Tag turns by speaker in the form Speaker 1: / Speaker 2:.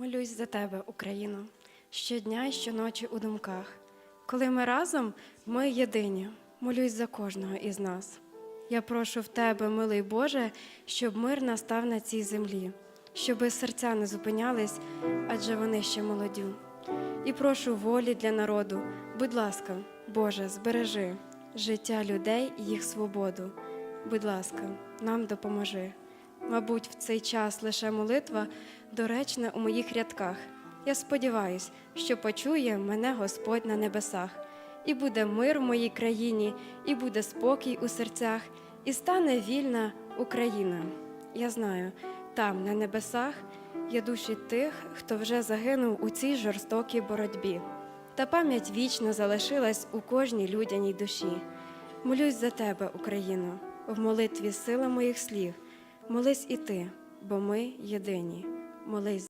Speaker 1: Молюсь за тебе, Україно, щодня і щоночі у думках. Коли ми разом, ми єдині. Молюсь за кожного із нас. Я прошу в тебе, милий Боже, щоб мир настав на цій землі, щоби серця не зупинялись, адже вони ще молоді. І прошу волі для народу. Будь ласка, Боже, збережи життя людей і їх свободу. Будь ласка, нам допоможи. Мабуть, в цей час лише молитва доречна у моїх рядках. Я сподіваюсь, що почує мене Господь на небесах, і буде мир в моїй країні, і буде спокій у серцях, і стане вільна Україна. Я знаю, там, на небесах, є душі тих, хто вже загинув у цій жорстокій боротьбі. Та пам'ять вічно залишилась у кожній людяній душі. Молюсь за тебе, Україно, в молитві сила моїх слів. Молись і ти, бо ми єдині. Молись